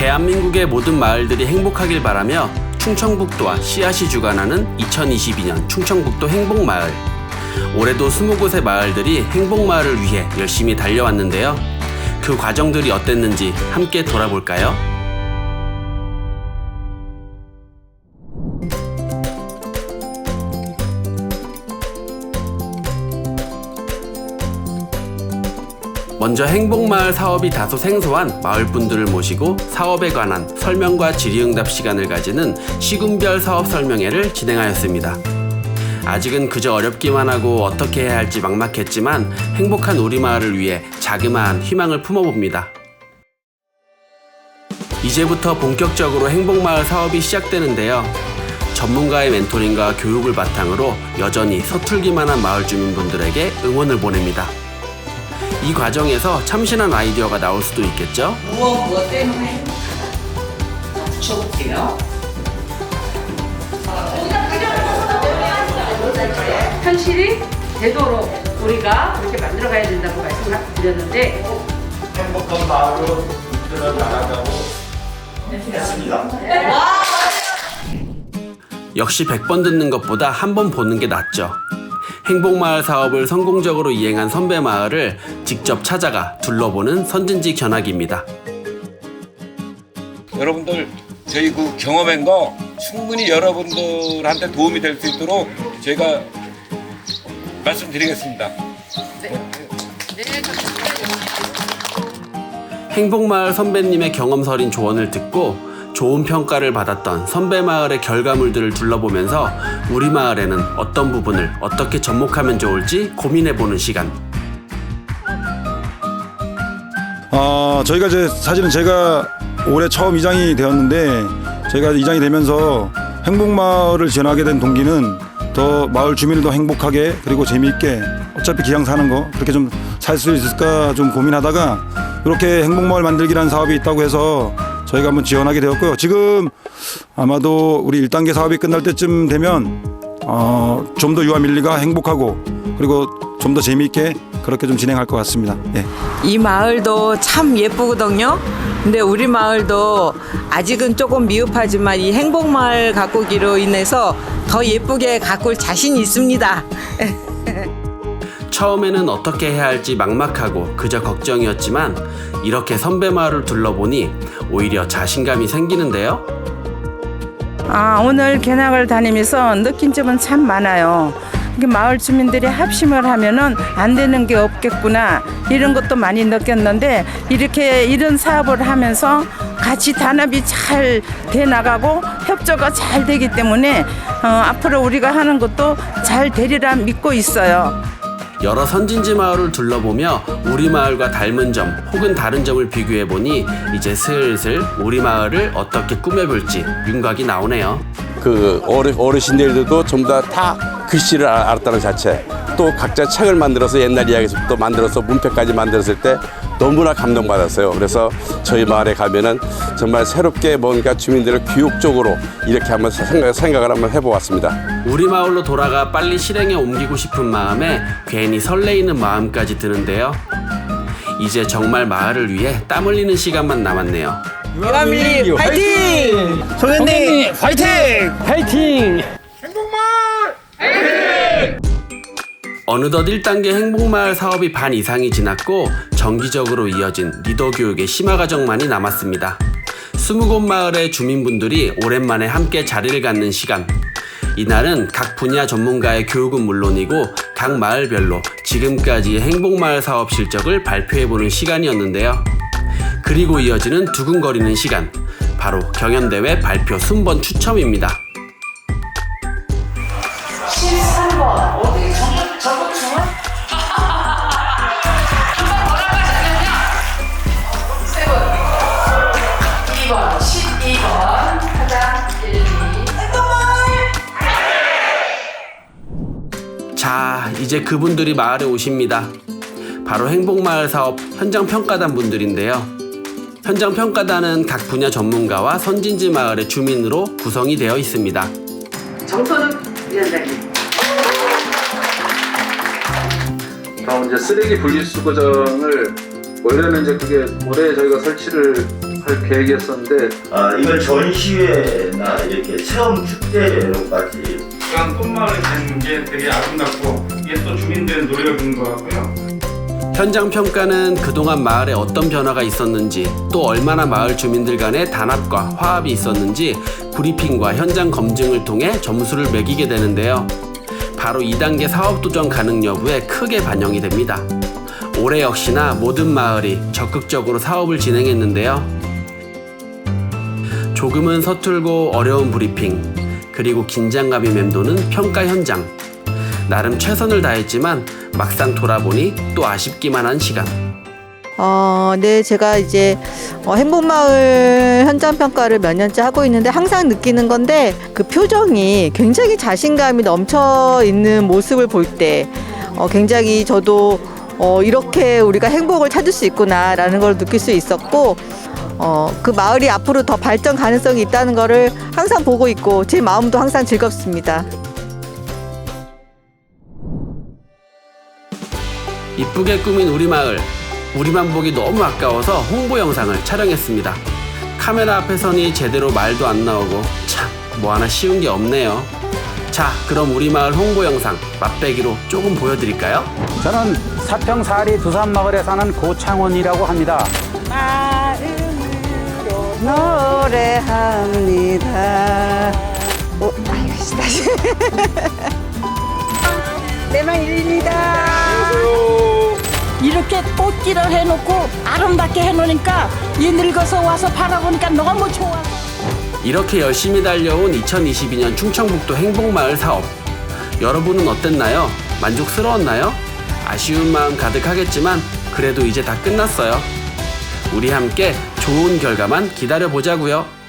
대한민국의 모든 마을들이 행복하길 바라며 충청북도와 씨앗이 주관하는 2022년 충청북도 행복마을. 올해도 20곳의 마을들이 행복마을을 위해 열심히 달려왔는데요. 그 과정들이 어땠는지 함께 돌아볼까요? 먼저 행복마을 사업이 다소 생소한 마을분들을 모시고 사업에 관한 설명과 질의응답 시간을 가지는 시군별 사업 설명회를 진행하였습니다. 아직은 그저 어렵기만 하고 어떻게 해야 할지 막막했지만 행복한 우리 마을을 위해 자그마한 희망을 품어봅니다. 이제부터 본격적으로 행복마을 사업이 시작되는데요. 전문가의 멘토링과 교육을 바탕으로 여전히 서툴기만 한 마을 주민분들에게 응원을 보냅니다. 이 과정에서 참신한 아이디어가 나올 수도 있겠죠? 무엇 무엇 때문에 붙여볼게요. 현실이 되도록 우리가 그렇게 만들어가야 된다고 말씀을 드렸는데 행복한 마을로 이끌어 나가자고 했습니다. 역시 100번 듣는 것보다 한 번 보는 게 낫죠. 행복마을 사업을 성공적으로 이행한 선배 마을을 직접 찾아가 둘러보는 선진지 견학입니다. 여러분들 저희 그 경험한 거 충분히 여러분들한테 도움이 될 수 있도록 저희가 말씀드리겠습니다. 행복마을 선배님의 경험설인 조언을 듣고 좋은 평가를 받았던 선배 마을의 결과물들을 둘러보면서 우리 마을에는 어떤 부분을 어떻게 접목하면 좋을지 고민해보는 시간. 아 저희가 이제 사실은 제가 올해 처음 이장이 되었는데 저희가 이장이 되면서 행복마을을 지원하게 된 동기는 더 마을 주민을 더 행복하게 그리고 재미있게 어차피 기왕 사는 거 그렇게 좀 살 수 있을까 좀 고민하다가 이렇게 행복마을 만들기라는 사업이 있다고 해서 저희가 한번 지원하게 되었고요. 지금 아마도 우리 1단계 사업이 끝날 때쯤 되면 어, 좀 더 유아 밀리가 행복하고 그리고 좀 더 재미있게 그렇게 좀 진행할 것 같습니다. 예. 이 마을도 참 예쁘거든요. 근데 우리 마을도 아직은 조금 미흡하지만 이 행복 마을 가꾸기로 인해서 더 예쁘게 가꿀 자신이 있습니다. 처음에는 어떻게 해야 할지 막막하고 그저 걱정이었지만 이렇게 선배 마을을 둘러보니 오히려 자신감이 생기는데요. 아, 오늘 견학을 다니면서 느낀 점은 참 많아요. 마을 주민들이 합심을 하면은 안 되는 게 없겠구나 이런 것도 많이 느꼈는데 이렇게 이런 사업을 하면서 같이 단합이 잘 돼 나가고 협조가 잘 되기 때문에 어, 앞으로 우리가 하는 것도 잘 되리라 믿고 있어요. 여러 선진지 마을을 둘러보며 우리 마을과 닮은 점 혹은 다른 점을 비교해 보니 이제 슬슬 우리 마을을 어떻게 꾸며볼지 윤곽이 나오네요. 그 어르, 어르신들도 전부 다, 다 글씨를 알- 알았다는 자체 또 각자 책을 만들어서 옛날 이야기부터 만들어서 문패까지 만들었을 때 너무나 감동받았어요. 그래서 저희 마을에 가면은 정말 새롭게 뭔가 주민들을 교육적으로 이렇게 한번 생각, 생각을 한번 해보았습니다. 우리 마을로 돌아가 빨리 실행에 옮기고 싶은 마음에 괜히 설레이는 마음까지 드는데요. 이제 정말 마을을 위해 땀 흘리는 시간만 남았네요. 유아밀리 파이팅! 송현님 화이팅! 화이팅! 어느덧 1단계 행복마을 사업이 반 이상이 지났고 정기적으로 이어진 리더 교육의 심화 과정만이 남았습니다. 20곳 마을의 주민분들이 오랜만에 함께 자리를 갖는 시간. 이날은 각 분야 전문가의 교육은 물론이고 각 마을별로 지금까지의 행복마을 사업 실적을 발표해보는 시간이었는데요. 그리고 이어지는 두근거리는 시간. 바로 경연대회 발표 순번 추첨입니다. 이제 그분들이 마을에 오십니다. 바로 행복마을 사업 현장 평가단 분들인데요. 현장 평가단은 각 분야 전문가와 선진지 마을의 주민으로 구성이 되어 있습니다. 정선욱 위원장님 다음 이제 쓰레기 분리수거장을 원래는 이제 그게 올해 저희가 설치를 할 계획이었었는데 아, 이걸 전시회나 이렇게 체험 축제로까지 그런 꽃마을이 되는 게 되게 아름답고 이게 또 주민들의 노력인 것 같고요. 현장 평가는 그동안 마을에 어떤 변화가 있었는지 또 얼마나 마을 주민들 간의 단합과 화합이 있었는지 브리핑과 현장 검증을 통해 점수를 매기게 되는데요. 바로 2단계 사업 도전 가능 여부에 크게 반영이 됩니다. 올해 역시나 모든 마을이 적극적으로 사업을 진행했는데요. 조금은 서툴고 어려운 브리핑, 그리고 긴장감이 맴도는 평가 현장. 나름 최선을 다했지만 막상 돌아보니 또 아쉽기만 한 시간. 어, 네, 제가 이제 어, 행복마을 현장 평가를 몇 년째 하고 있는데 항상 느끼는 건데 그 표정이 굉장히 자신감이 넘쳐 있는 모습을 볼 때 어, 굉장히 저도 어, 이렇게 우리가 행복을 찾을 수 있구나라는 걸 느낄 수 있었고 어, 그 마을이 앞으로 더 발전 가능성이 있다는 거를 항상 보고 있고 제 마음도 항상 즐겁습니다. 이쁘게 꾸민 우리 마을. 우리만 보기 너무 아까워서 홍보 영상을 촬영했습니다. 카메라 앞에 서니 제대로 말도 안 나오고 참 뭐 하나 쉬운 게 없네요. 자, 그럼 우리 마을 홍보 영상 맛배기로 조금 보여드릴까요? 저는 사평 사리 두산 마을에 사는 고창원이라고 합니다. 노래합니다. 오, 아이고, 씨, 다시. 내만 일입니다. 이렇게 꽃길을 해놓고 아름답게 해놓으니까 이 늙어서 와서 바라보니까 너무 좋아. 이렇게 열심히 달려온 2022년 충청북도 행복마을 사업. 여러분은 어땠나요? 만족스러웠나요? 아쉬운 마음 가득하겠지만 그래도 이제 다 끝났어요. 우리 함께 좋은 결과만 기다려 보자고요.